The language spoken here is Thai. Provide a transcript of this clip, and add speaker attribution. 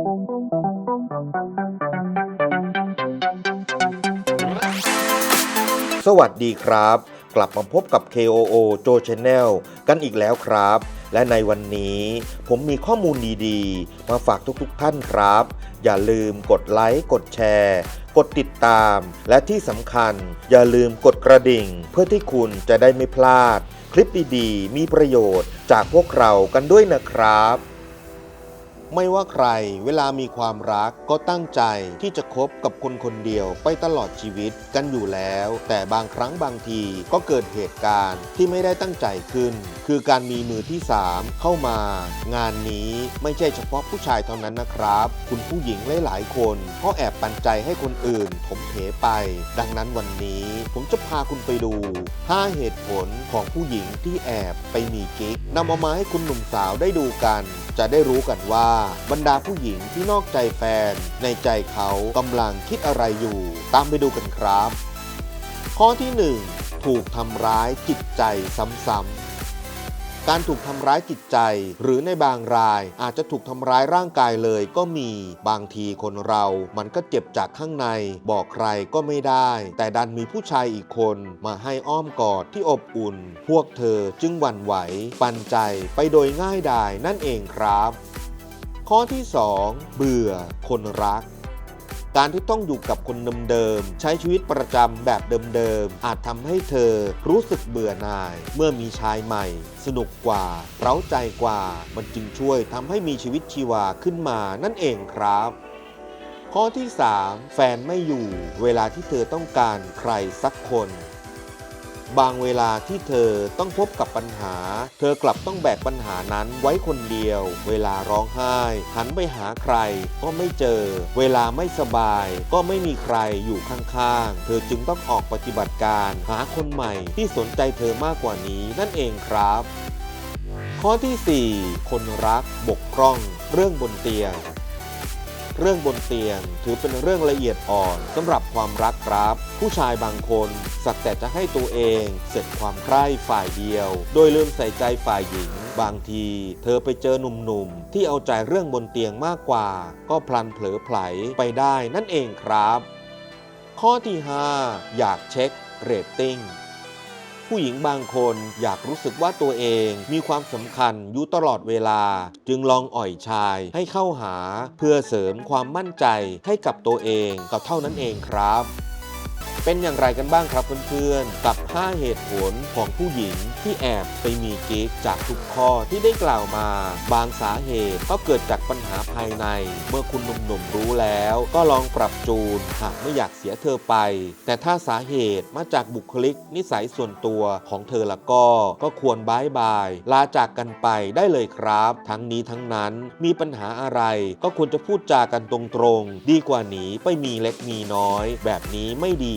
Speaker 1: สวัสดีครับ กลับมาพบกับ KOO JO Channel กันอีกแล้วครับ และในวันนี้ผมมีข้อมูลดีๆ มาฝากทุกๆท่านครับ อย่าลืมกดไลค์ กดแชร์ กดติดตาม และที่สำคัญ อย่าลืมกดกระดิ่ง เพื่อที่คุณจะได้ไม่พลาด คลิปดีๆ มีประโยชน์จากพวกเรากันด้วยนะครับ ไม่ว่าใครเวลามีความรักก็ตั้งใจที่จะคบกับคนคนเดียวไปตลอดชีวิตกันอยู่แล้ว แต่บางครั้งบางทีก็เกิดเหตุการณ์ที่ไม่ได้ตั้งใจขึ้น คือการมีมือที่ 3 เข้ามา งานนี้ไม่ใช่เฉพาะผู้ชายเท่านั้นนะครับ คุณผู้หญิงหลายๆ คนก็แอบปันใจให้คนอื่นถมเถไป ดังนั้นวันนี้ผมจะพาคุณไปดู 5 เหตุผลของผู้หญิงที่แอบไปมีกิ๊กนำเอามาให้คุณหนุ่มสาวได้ดูกัน จะได้รู้กันว่าบรรดาผู้หญิงที่นอกใจแฟน ในใจเขากำลังคิดอะไรอยู่ ตามไปดูกันครับ ข้อที่ 1 ถูกทำร้ายจิตใจซ้ำๆ การถูกทำร้ายจิตใจ หรือในบางรายอาจจะถูกทำร้ายร่างกายเลยก็มี บางทีคนเรา มันก็เจ็บจากข้างใน บอกใครก็ไม่ได้ แต่ดันมีผู้ชายอีกคนมาให้อ้อมกอดที่อบอุ่น พวกเธอจึงหวั่นไหว ปันใจไปโดยง่ายดายนั่นเองครับ ข้อที่ 2 เบื่อคนรัก การที่ต้องอยู่กับคนเดิมๆใช้ชีวิตประจำแบบเดิมๆอาจทำให้เธอรู้สึกเบื่อหน่าย เมื่อมีชายใหม่ สนุกกว่า เร้าใจกว่า มันจึงช่วยทำให้มีชีวิตชีวาขึ้นมานั่นเองครับข้อที่ 3 แฟนไม่อยู่ เวลาที่เธอต้องการใครสักคน บางเวลาที่เธอต้องพบกับปัญหา เธอกลับต้องแบกปัญหานั้นไว้คนเดียว เวลาร้องไห้ หันไปหาใครก็ไม่เจอ เวลาไม่สบาย ก็ไม่มีใครอยู่ข้างๆ เธอจึงต้องออกปฏิบัติการหาคนใหม่ที่สนใจเธอมากกว่านี้นั่นเองครับ ข้อที่ 4 คนรักบกพร่อง เรื่องบนเตียง เรื่องบนเตียงถือเป็นเรื่องละเอียดอ่อนสำหรับความรักครับ ผู้ชายบางคนสักแต่จะให้ตัวเองเสร็จความใคร่ฝ่ายเดียว โดยลืมใส่ใจฝ่ายหญิง บางที เธอไปเจอหนุ่มๆ ที่เอาใจเรื่องบนเตียงมากกว่า ก็พลันเผลอไผลไปได้นั่นเองครับ ข้อที่ 5 อยากเช็คเรตติ้ง ผู้หญิงบางคนอยากรู้สึกว่าตัวเองมีความสำคัญอยู่ตลอดเวลา จึงลองอ่อยชายให้เข้าหา เพื่อเสริมความมั่นใจให้กับตัวเองก็เท่านั้นเองครับ เป็นอย่างไรกันบ้างครับเพื่อนๆ กับ 5 เหตุผลของผู้หญิงที่แอบไปมีกิ๊กจากทุกข้อที่ได้กล่าวมา บางสาเหตุก็เกิดจากปัญหาภายใน เมื่อคุณหนุ่มๆรู้แล้ว ก็ลองปรับจูนหากไม่อยากเสียเธอไป แต่ถ้าสาเหตุมาจากบุคลิกนิสัยส่วนตัวของเธอละก็ ก็ควรบายบาย ลาจากกันไปได้เลยครับ ทั้งนี้ทั้งนั้นมีปัญหาอะไรก็ควรจะพูดจากันตรงๆ ดีกว่าหนีไปมีเล็กมีน้อย แบบนี้ไม่ดี